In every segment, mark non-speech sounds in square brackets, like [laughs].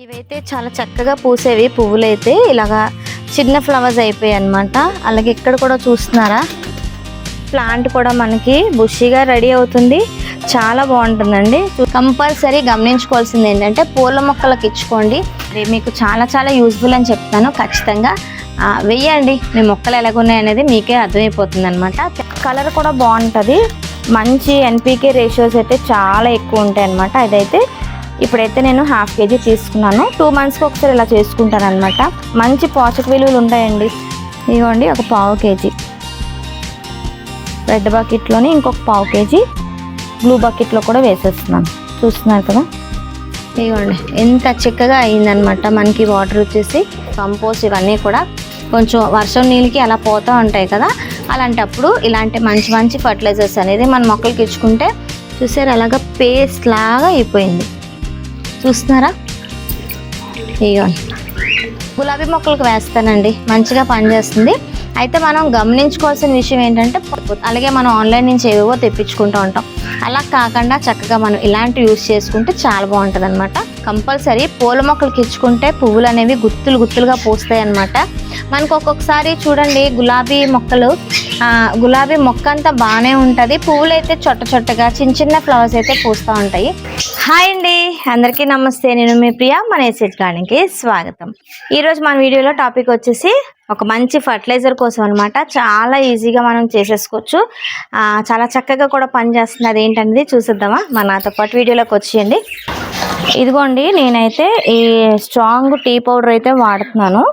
ఇవైతే చాలా చక్కగా పూసేవి పువ్వులు అయితే ఇలాగా చిన్న ఫ్లవర్స్ అయిపోయాయి అనమాట అలాగే ఇక్కడ కూడా చూస్తున్నారా? ప్లాంట్ కూడా మనకి బుషిగా రెడీ అవుతుంది. చాలా బాగుంటుందండి. కంపల్సరీ గమనించుకోవాల్సింది ఏంటంటే పూల మొక్కలకు ఇచ్చుకోండి. మీకు చాలా చాలా యూజ్ఫుల్ అని చెప్తాను ఖచ్చితంగా. వెయ్యండి. మీ మొక్కలు ఎలాగున్నాయి అనేది మీకే అర్థమైపోతుంది అనమాట కలర్ కూడా బాగుంటుంది. మంచి ఎన్పీకే రేషియోస్ అయితే చాలా ఎక్కువ ఉంటాయి అనమాట అదైతే ఇప్పుడైతే నేను హాఫ్ కేజీ తీసుకున్నాను. టూ మంత్స్కి ఒకసారి ఇలా చేసుకుంటాను అనమాట మంచి పోషక విలువలు ఉంటాయండి. ఇవ్వండి ఒక పావు కేజీ. రెడ్ బకెట్లోని ఇంకొక పావు కేజీ బ్లూ బకెట్లో కూడా వేసేస్తున్నాను. చూస్తున్నారు కదా? ఇవ్వండి ఎంత చిక్కగా అయిందనమాట మనకి వాటర్ వచ్చేసి కంపోస్ట్ ఇవన్నీ కూడా కొంచెం వర్షం నీళ్ళకి అలా పోతూ ఉంటాయి కదా. అలాంటప్పుడు ఇలాంటి మంచి మంచి ఫర్టిలైజర్స్ అనేది మన మొక్కలకి ఇచ్చుకుంటే చూసారు అలాగా పేస్ట్ లాగా అయిపోయింది. చూస్తున్నారా? ఇగో. గులాబీ మొక్కలకు వేస్తానండి. మంచిగా పనిచేస్తుంది. అయితే మనం గమనించుకోవాల్సిన విషయం ఏంటంటే అలాగే మనం ఆన్లైన్ నుంచి ఏవేవో తెప్పించుకుంటూ ఉంటాం. అలా కాకుండా చక్కగా మనం ఇలాంటి యూస్ చేసుకుంటే చాలా బాగుంటుంది అనమాట కంపల్సరీ పూల మొక్కలకి ఇచ్చుకుంటే పువ్వులు అనేవి గుత్తులు గుత్తులుగా పూస్తాయి అనమాట మనకు ఒక్కొక్కసారి చూడండి గులాబీ మొక్కలు గులాబీ మొక్క అంతా బాగానే ఉంటుంది. పువ్వులు అయితే చొట్ట చొట్టగా చిన్న చిన్న ఫ్లవర్స్ అయితే పూస్తూ ఉంటాయి. హాయ్ అండి. అందరికీ నమస్తే. నేను మీ ప్రియ మన ఎస్హెచ్ గార్డెన్కి స్వాగతం. ఈరోజు మన వీడియోలో టాపిక్ వచ్చేసి ఒక మంచి ఫర్టిలైజర్ కోసం అనమాట చాలా ఈజీగా మనం చేసేసుకోవచ్చు. చాలా చక్కగా కూడా పనిచేస్తుంది. అదేంటనేది చూసిద్దామా? మా నాతో పాటు వీడియోలోకి వచ్చేయండి. ఇదిగోండి నేనైతే ఈ స్ట్రాంగ్ టీ పౌడర్ అయితే వాడుతున్నాను.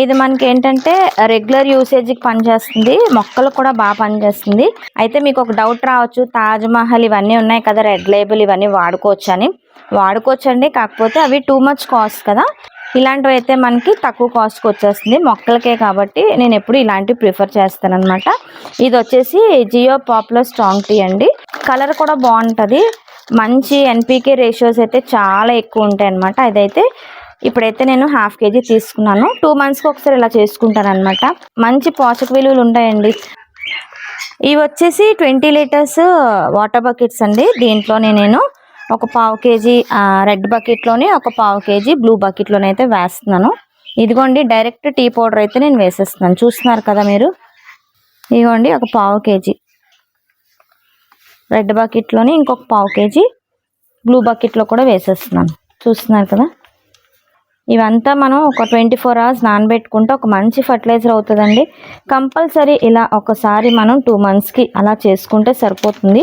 ఇది మనకి ఏంటంటే రెగ్యులర్ యూసేజ్కి పనిచేస్తుంది. మొక్కలకు కూడా బాగా పనిచేస్తుంది. అయితే మీకు ఒక డౌట్ రావచ్చు. తాజ్ మహల్ ఇవన్నీ ఉన్నాయి కదా రెడ్ లేబుల్ ఇవన్నీ వాడుకోవచ్చు అని కాకపోతే అవి టూ మచ్ కాస్ట్ కదా. ఇలాంటివి అయితే మనకి తక్కువ కాస్ట్కి వచ్చేస్తుంది. మొక్కలకే కాబట్టి నేను ఎప్పుడు ఇలాంటివి ప్రిఫర్ చేస్తాను అనమాట ఇది వచ్చేసి జియో పాపులర్ స్ట్రాంగ్ టీ అండి. కలర్ కూడా బాగుంటుంది. మంచి ఎన్పీకే రేషియోస్ అయితే చాలా ఎక్కువ ఉంటాయి అనమాట ఇదైతే ఇప్పుడైతే నేను హాఫ్ కేజీ తీసుకున్నాను. టూ మంత్స్కి ఒకసారి ఇలా చేసుకుంటాను అనమాట మంచి పోషక విలువలు ఉంటాయండి. ఇవి వచ్చేసి ట్వంటీ లీటర్స్ వాటర్ బకెట్స్ అండి. దీంట్లోనే నేను ఒక పావు కేజీ రెడ్ బకెట్లోని ఒక పావు కేజీ బ్లూ బకెట్లోనే అయితే వేస్తున్నాను. ఇదిగోండి డైరెక్ట్ టీ పౌడర్ అయితే నేను వేసేస్తున్నాను. చూస్తున్నారు కదా మీరు? ఇదిగోండి ఒక పావు కేజీ. రెడ్ బకెట్లోని ఇంకొక పావు కేజీ బ్లూ బకెట్లో కూడా వేసేస్తున్నాను. చూస్తున్నారు కదా? ఇవంతా మనం ఒక ట్వంటీ ఫోర్ అవర్స్ నానబెట్టుకుంటే ఒక మంచి ఫర్టిలైజర్ అవుతుందండి. కంపల్సరీ ఇలా ఒకసారి మనం టూ మంత్స్కి అలా చేసుకుంటే సరిపోతుంది.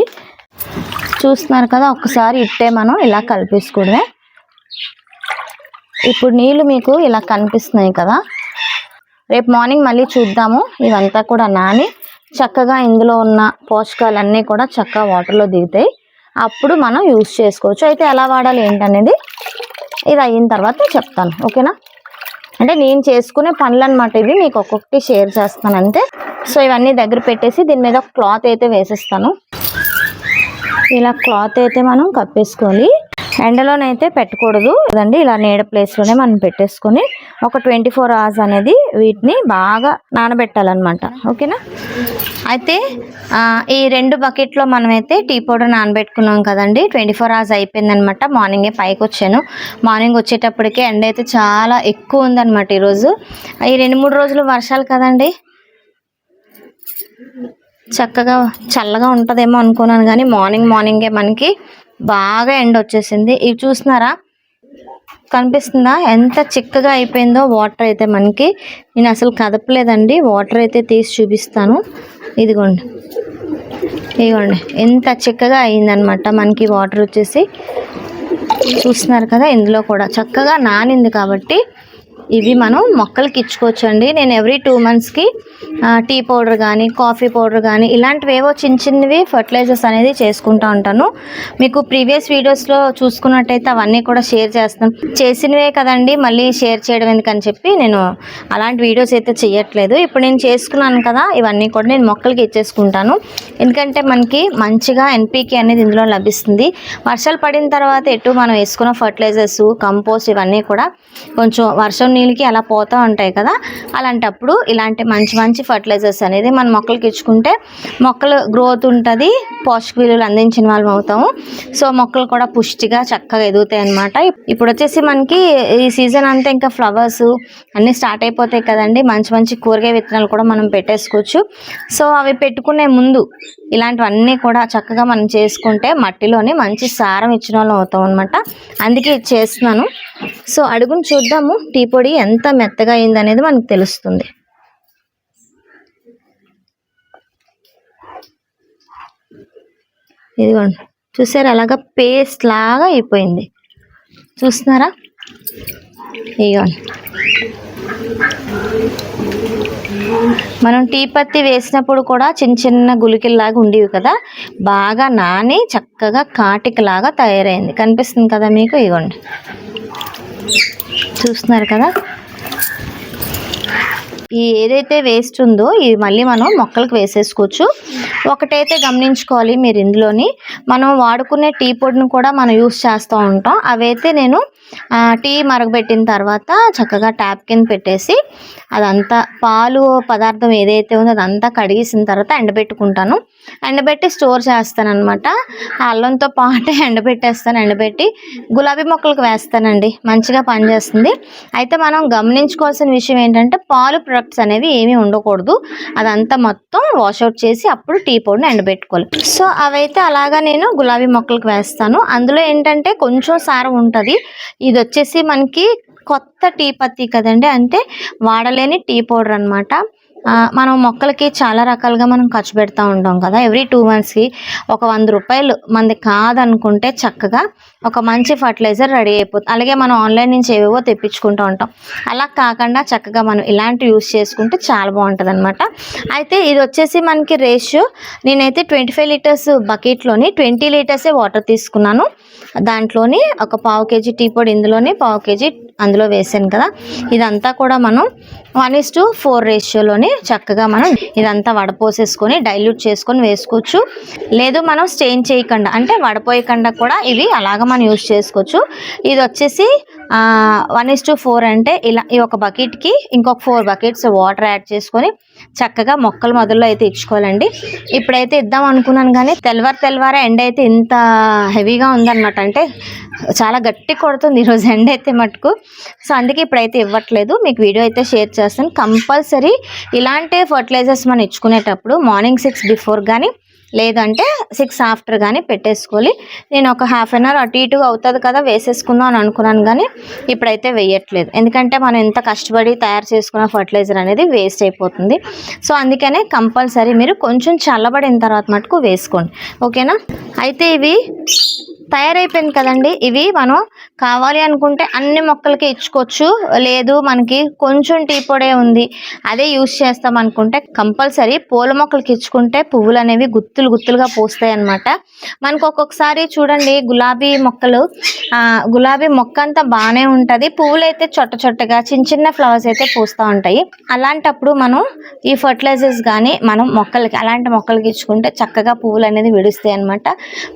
చూస్తున్నారు కదా ఒకసారి ఇట్టే మనం ఇలా కలిపేసుకోవడమే. ఇప్పుడు నీళ్ళు మీకు ఇలా కనిపిస్తున్నాయి కదా. రేపు మార్నింగ్ మళ్ళీ చూద్దాము. ఇవంతా కూడా నాని చక్కగా ఇందులో ఉన్న పోషకాలన్నీ కూడా చక్కగా వాటర్లో దిగుతాయి. అప్పుడు మనం యూస్ చేసుకోవచ్చు. అయితే ఎలా వాడాలి ఏంటనేది? ఇది అయిన తర్వాత చెప్తాను ఓకేనా? అంటే నేను చేసుకునే పనులు అనమాట ఇవి మీకు ఒక్కొక్కటి షేర్ చేస్తాను అంతే. సో ఇవన్నీ దగ్గర పెట్టేసి దీని మీద క్లాత్ అయితే వేసేస్తాను. ఇలా క్లాత్ అయితే మనం కప్పేసుకోవాలి ఎండలోనైతే పెట్టకూడదు. కదండి? ఇలా నీడ ప్లేస్లోనే మనం పెట్టేసుకొని ఒక ట్వంటీ ఫోర్ అవర్స్ అనేది వీటిని బాగా నానబెట్టాలన్నమాట. ఓకేనా? అయితే ఈ రెండు బకెట్లో మనమైతే టీ పౌడర్ నానబెట్టుకున్నాం కదండి. ట్వంటీ ఫోర్ అవర్స్ అయిపోయిందనమాట మార్నింగే పైకి వచ్చాను మార్నింగ్ వచ్చేటప్పటికే ఎండ అయితే చాలా ఎక్కువ ఉందన్నమాట ఈరోజు. ఈ రెండు మూడు రోజులు వర్షాలు కదండి? చక్కగా చల్లగా ఉంటుందేమో అనుకున్నాను కానీ మార్నింగ్ మార్నింగే మనకి బాగా ఎండ వచ్చేసింది. ఇవి చూస్తున్నారా? కనిపిస్తుందా? ఎంత చిక్కగా అయిపోయిందో వాటర్ అయితే మనకి. నేను అసలు కదపలేదండి. వాటర్ అయితే తీసి చూపిస్తాను. ఇదిగోండి. ఇదిగోండి. ఎంత చిక్కగా అయిందనమాట మనకి వాటర్ వచ్చేసి. చూస్తున్నారు కదా? ఇందులో కూడా. చక్కగా నానింది కాబట్టి ఇవి మనం మొక్కలకి ఇచ్చుకోవచ్చు అండి నేను ఎవ్రీ టూ మంత్స్కి టీ పౌడర్ కానీ కాఫీ పౌడర్ కానీ ఇలాంటివి ఏవో చిన్న చిన్నవి ఫర్టిలైజర్స్ అనేది చేసుకుంటూ ఉంటాను. మీకు ప్రీవియస్ వీడియోస్లో చూసుకున్నట్టయితే అవన్నీ కూడా షేర్ చేస్తాను చేసినవే కదండి మళ్ళీ షేర్ చేయడం ఎందుకని చెప్పి నేను అలాంటి వీడియోస్ అయితే చేయట్లేదు ఇప్పుడు నేను చేసుకున్నాను కదా ఇవన్నీ కూడా నేను మొక్కలకి ఇచ్చేసుకుంటాను. ఎందుకంటే మనకి మంచిగా ఎన్పీకే అనేది ఇందులో లభిస్తుంది. వర్షాలు పడిన తర్వాత ఎటు మనం వేసుకున్న ఫర్టిలైజర్స్ కంపోస్ట్ ఇవన్నీ కూడా కొంచెం వర్షం నీళ్ళకి అలా పోతూ ఉంటాయి కదా అలాంటప్పుడు ఇలాంటి మంచి మంచి ఫర్టిలైజర్స్ అనేది మన మొక్కలకి ఇచ్చుకుంటే మొక్కలు గ్రోత్ ఉంటుంది పోషక విలువలు అందించిన వాళ్ళం అవుతాము. సో మొక్కలు కూడా పుష్టిగా చక్కగా ఎదుగుతాయి అన్నమాట. ఇప్పుడు వచ్చేసి మనకి ఈ సీజన్ అంతా ఇంకా ఫ్లవర్స్ అన్నీ స్టార్ట్ అయిపోతాయి కదండి. మంచి మంచి కూరగాయ విత్తనాలు కూడా మనం పెట్టేసుకోవచ్చు. సో అవి పెట్టుకునే ముందు ఇలాంటివన్నీ కూడా చక్కగా మనం చేసుకుంటే మట్టిలోనే మంచి సారం ఇచ్చిన వాళ్ళం అవుతాం అనమాట అందుకే చేస్తున్నాను. సో అడుగును చూద్దాము. టీ పొడి ఎంత మెత్తగా అయింది అనేది మనకు తెలుస్తుంది. ఇదిగోండి. చూసారు? అలాగా పేస్ట్ లాగా అయిపోయింది. చూస్తున్నారా? ఇదిగోండి. మనం టీ పత్తి వేసినప్పుడు కూడా చిన్న చిన్న గులికల్లాగా ఉండేవి కదా. బాగా నాని చక్కగా కాటికలాగా తయారైంది. కనిపిస్తుంది కదా మీకు? ఇవ్వండి చూస్తున్నారు కదా? ఈ ఏదైతే వేస్ట్ ఉందో ఇది మళ్ళీ మనం మొక్కలకు వేసేసుకోవచ్చు. ఒకటైతే గమనించుకోవాలి మీరు ఇందులోని. మనం వాడుకునే టీ పొడిని కూడా మనం యూస్ చేస్తూ ఉంటాం. అవైతే నేను టీ మరగబెట్టిన తర్వాత చక్కగా ట్యాప్ కింద పెట్టేసి అదంతా పాలు పదార్థం ఏదైతే ఉందో అదంతా కడిగేసిన తర్వాత ఎండబెట్టుకుంటాను. ఎండబెట్టి స్టోర్ చేస్తాను అనమాట అల్లంతో పాటు [laughs] ఎండబెట్టేస్తాను. ఎండబెట్టి గులాబీ మొక్కలకు వేస్తానండి. మంచిగా పనిచేస్తుంది. అయితే మనం గమనించుకోవాల్సిన విషయం ఏంటంటే పాలు ప్రొడక్ట్స్ అనేవి ఏమీ ఉండకూడదు. అదంతా మొత్తం వాషౌట్ చేసి అప్పుడు టీ పొడిని ఎండబెట్టుకోవాలి. సో అవైతే అలాగా నేను గులాబీ మొక్కలకు వేస్తాను. అందులో ఏంటంటే కొంచెం సారం ఉంటుంది. ఇది వచ్చేసి మనకి కొత్త టీ పత్తి కదండి. అంటే వాడలేని టీ పౌడర్ అనమాట మనం మొక్కలకి చాలా రకాలుగా మనం ఖర్చు పెడతా ఉంటాం కదా. ఎవ్రీ టూ మంత్స్కి ఒక వంద రూపాయలు మనది కాదనుకుంటే చక్కగా ఒక మంచి ఫర్టిలైజర్ రెడీ అయిపోతుంది అలాగే మనం ఆన్లైన్ నుంచి ఏవేవో తెప్పించుకుంటూ ఉంటాం. అలా కాకుండా చక్కగా మనం ఇలాంటివి యూస్ చేసుకుంటే చాలా బాగుంటుంది అనమాట అయితే ఇది వచ్చేసి మనకి రేషియో. నేనైతే ట్వంటీ ఫైవ్ లీటర్స్ బకెట్లోని ట్వంటీ లీటర్సే వాటర్ తీసుకున్నాను. దాంట్లోని ఒక పావు కేజీ టీ పొడి ఇందులోనే పావు కేజీ అందులో వేసాను కదా. ఇదంతా కూడా మనం వన్ ఇస్ టు ఫోర్ రేషియోలోని చక్కగా మనం ఇదంతా వడపోసేసుకొని డైల్యూట్ చేసుకొని వేసుకోవచ్చు. లేదు మనం స్టెయిన్ చేయకుండా అంటే వడపోయకుండా కూడా ఇవి అలాగ మనం యూజ్ చేసుకోవచ్చు. ఇది వచ్చేసి వన్ ఇస్ టు ఫోర్ అంటే ఇలా ఈ ఒక బకెట్కి ఇంకొక ఫోర్ బకెట్స్ వాటర్ యాడ్ చేసుకొని చక్కగా మొక్కలు మొదల్లో అయితే ఇచ్చుకోవాలండి. ఇప్పుడైతే ఇద్దాం అనుకున్నాను కానీ తెల్లవారు తెల్లవారు ఎండ అయితే ఇంత హెవీగా ఉందన్నమాట. అంటే చాలా గట్టి కొడుతుంది ఈరోజు ఎండ అయితే మటుకు. సో అందుకే ఇప్పుడైతే ఇవ్వట్లేదు. మీకు వీడియో అయితే షేర్ చేస్తాను. కంపల్సరీ ఇలాంటి ఫర్టిలైజర్స్ మనం ఇచ్చుకునేటప్పుడు మార్నింగ్ సిక్స్ బిఫోర్ కానీ లేదంటే సిక్స్ ఆఫ్టర్ కానీ పెట్టేసుకోవాలి. నేను ఒక హాఫ్ అన్ అవర్ అటు ఇటు అవుతుంది కదా వేసేసుకుందాం అని అనుకున్నాను కానీ ఇప్పుడైతే వేయట్లేదు. ఎందుకంటే మనం ఎంత కష్టపడి తయారు చేసుకున్న ఫర్టిలైజర్ అనేది వేస్ట్ అయిపోతుంది. సో అందుకనే కంపల్సరీ మీరు కొంచెం చల్లబడిన తర్వాత మటుకు వేసుకోండి. ఓకేనా అయితే ఇవి తయారైపోయింది కదండి. ఇవి మనం కావాలి అనుకుంటే అన్ని మొక్కలకి ఇచ్చుకోవచ్చు. లేదు మనకి కొంచెం టీ పొడే ఉంది. అదే యూస్ చేస్తాం అనుకుంటే కంపల్సరీ పూల మొక్కలకి ఇచ్చుకుంటే పువ్వులు అనేవి గుత్తులు గుత్తులుగా పూస్తాయి అన్నమాట. మనకు ఒక్కొక్కసారి చూడండి గులాబీ మొక్కలు గులాబీ మొక్క అంతా బాగానే ఉంటుంది. పువ్వులు అయితే చొట్ట చొట్టగా చిన్న చిన్న ఫ్లవర్స్ అయితే పూస్తూ ఉంటాయి. అలాంటప్పుడు మనం ఈ ఫర్టిలైజర్స్ కానీ మనం మొక్కలకి అలాంటి మొక్కలకి ఇచ్చుకుంటే చక్కగా పువ్వులు అనేది విడుస్తాయి అనమాట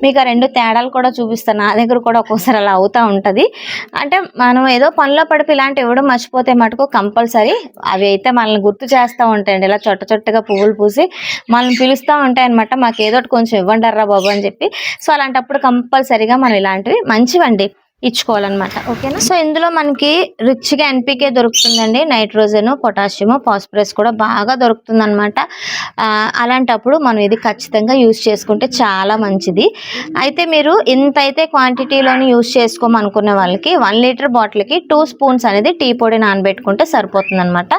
మీకు ఆ రెండు తేడాలు కూడా చూపిస్తాను నా దగ్గర కూడా ఒక్కోసారి అలా అవుతూ ఉంటుంది. అంటే మనం ఏదో పనిలో పడిపి ఇలాంటి ఇవ్వడం మర్చిపోతే మటుకు కంపల్సరీ అవి అయితే మనల్ని గుర్తు చేస్తూ ఉంటాయండి. ఇలా చొట్ట చొట్టగా పువ్వులు పూసి మనల్ని పిలుస్తూ ఉంటాయి అనమాట మాకు ఏదో కొంచెం ఇవ్వండి రా బాబు అని చెప్పి. సో అలాంటప్పుడు కంపల్సరీగా మనం ఇలాంటివి మంచివండి. ఇచ్చుకోవాలన్నమాట. ఓకేనా? సో ఇందులో మనకి రిచ్గా ఎన్పికే దొరుకుతుందండి. నైట్రోజన్ పొటాషియం ఫాస్ఫరస్ కూడా బాగా దొరుకుతుంది అనమాట అలాంటప్పుడు మనం ఇది ఖచ్చితంగా యూస్ చేసుకుంటే చాలా మంచిది. అయితే మీరు ఇంత అయితే క్వాంటిటీలోని యూస్ చేసుకోమనుకునే వాళ్ళకి వన్ లీటర్ బాటిల్కి టూ స్పూన్స్ అనేది టీ పొడి నానబెట్టుకుంటే సరిపోతుంది అనమాట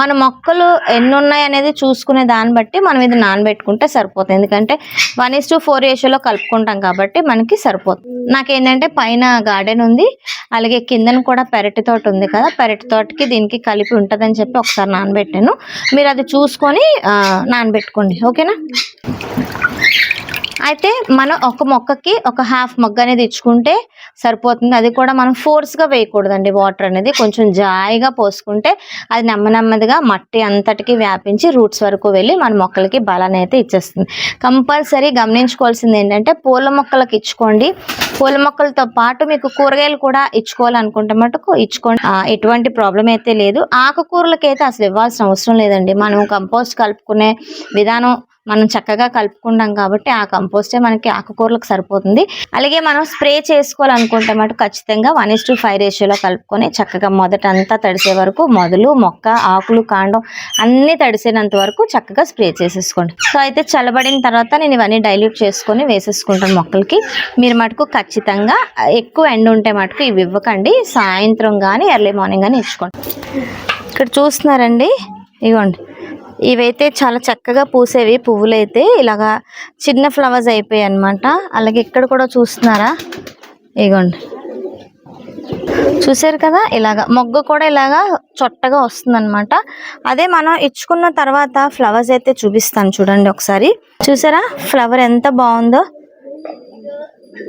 మన మొక్కలు ఎన్ని ఉన్నాయి అనేది చూసుకునే దాన్ని బట్టి మనం ఇది నానబెట్టుకుంటే సరిపోతుంది. ఎందుకంటే వన్ ఇస్ టు ఫోర్ రేషియోలో కలుపుకుంటాం కాబట్టి మనకి సరిపోతుంది. నాకేంటంటే పైన గార్డెన్ ఉంది. అలాగే కిందన కూడా పెరటి తోట ఉంది కదా పెరటి తోటకి దీనికి కలిపి ఉంటుందని చెప్పి ఒకసారి నానబెట్టాను. మీరు అది చూసుకొని నానబెట్టుకోండి. ఓకేనా? అయితే మనం ఒక మొక్కకి ఒక హాఫ్ మొగ్గ అనేది ఇచ్చుకుంటే సరిపోతుంది. అది కూడా మనం ఫోర్స్గా వేయకూడదండి. వాటర్ అనేది కొంచెం జాయిగా పోసుకుంటే అది నెమ్మ నెమ్మదిగా మట్టి అంతటికి వ్యాపించి రూట్స్ వరకు వెళ్ళి మన మొక్కలకి బలాన్ని అయితే ఇచ్చేస్తుంది. కంపల్సరీ గమనించుకోవాల్సింది ఏంటంటే పూల మొక్కలకి ఇచ్చుకోండి. పూల మొక్కలతో పాటు మీకు కూరగాయలు కూడా ఇచ్చుకోవాలనుకుంటే మటుకు ఇచ్చుకోండి. ఎటువంటి ప్రాబ్లం అయితే లేదు. ఆకుకూరలకి అయితే అసలు ఇవ్వాల్సిన అవసరం లేదండి. మనం కంపోస్ట్ కలుపుకునే విధానం మనం చక్కగా కలుపుకుంటాం కాబట్టి ఆ కంపోస్టే మనకి ఆకుకూరలకు సరిపోతుంది. అలాగే మనం స్ప్రే చేసుకోవాలనుకుంటే మటు ఖచ్చితంగా వన్ ఇస్ టు ఫైవ్ రేషియోలో కలుపుకొని చక్కగా మొదట అంతా తడిసే వరకు మొదలు మొక్క ఆకులు కాండం అన్నీ తడిసేంత వరకు చక్కగా స్ప్రే చేసేసుకోండి. సో అయితే చల్లబడిన తర్వాత నేను ఇవన్నీ డైల్యూట్ చేసుకొని వేసేసుకుంటాను మొక్కలకి. మీరు మటుకు ఖచ్చితంగా ఎక్కువ ఎండ ఉంటే మటుకు ఇవి ఇవ్వకండి. సాయంత్రం కానీ ఎర్లీ మార్నింగ్ కానీ ఇచ్చుకోండి. ఇక్కడ చూస్తున్నారండి? ఇగోండి. ఇవైతే చాలా చక్కగా పూసేవి. పువ్వులు అయితే ఇలాగా చిన్న ఫ్లవర్స్ అయిపోయాయి అనమాట అలాగే ఇక్కడ కూడా చూస్తున్నారా? ఇగోండి. చూసారు కదా? ఇలాగా మొగ్గ కూడా ఇలాగా చొట్టగా వస్తుందన్నమాట. అదే మనం ఇచ్చుకున్న తర్వాత ఫ్లవర్స్ అయితే చూపిస్తాను చూడండి ఒకసారి. చూసారా? ఫ్లవర్ ఎంత బాగుందో.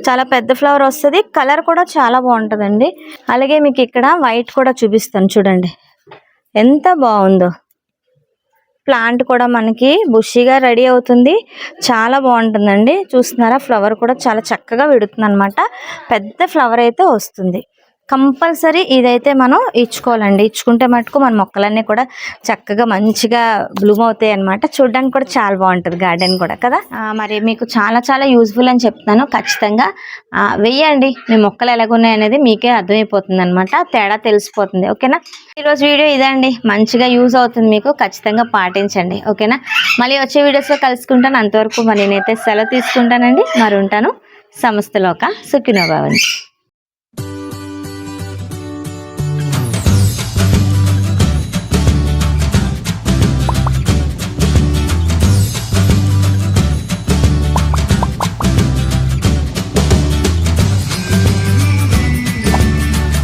చాలా పెద్ద ఫ్లవర్ వస్తుంది. కలర్ కూడా చాలా బాగుంటుందండి. అలాగే మీకు ఇక్కడ వైట్ కూడా చూపిస్తాను చూడండి. ఎంత బాగుందో. ప్లాంట్ కూడా మనకి బుషిగా రెడీ అవుతుంది. చాలా బాగుంటుందండి. చూస్తున్నారా? ఫ్లవర్ కూడా చాలా చక్కగా విడుతుంది అనమాట పెద్ద ఫ్లవర్ అయితే వస్తుంది. కంపల్సరీ ఇదైతే మనం ఇచ్చుకోవాలండి. ఇచ్చుకుంటే మటుకు మన మొక్కలన్నీ కూడా చక్కగా మంచిగా బ్లూమ్ అవుతాయి అనమాట చూడడానికి కూడా చాలా బాగుంటుంది గార్డెన్ కూడా కదా? మరి మీకు చాలా చాలా యూజ్ఫుల్ అని చెప్తాను ఖచ్చితంగా వెయ్యండి. మీ మొక్కలు ఎలాగున్నాయి అనేది మీకే అర్థమైపోతుంది అనమాట తేడా తెలిసిపోతుంది. ఓకేనా? ఈరోజు వీడియో ఇదండి. మంచిగా యూజ్ అవుతుంది మీకు. ఖచ్చితంగా పాటించండి. ఓకేనా? మళ్ళీ వచ్చే వీడియోస్లో కలుసుకుంటాను. అంతవరకు మరి నేనైతే సెలవు తీసుకుంటానండి. మరి ఉంటాను సంస్థలోక సుఖినోభవంతి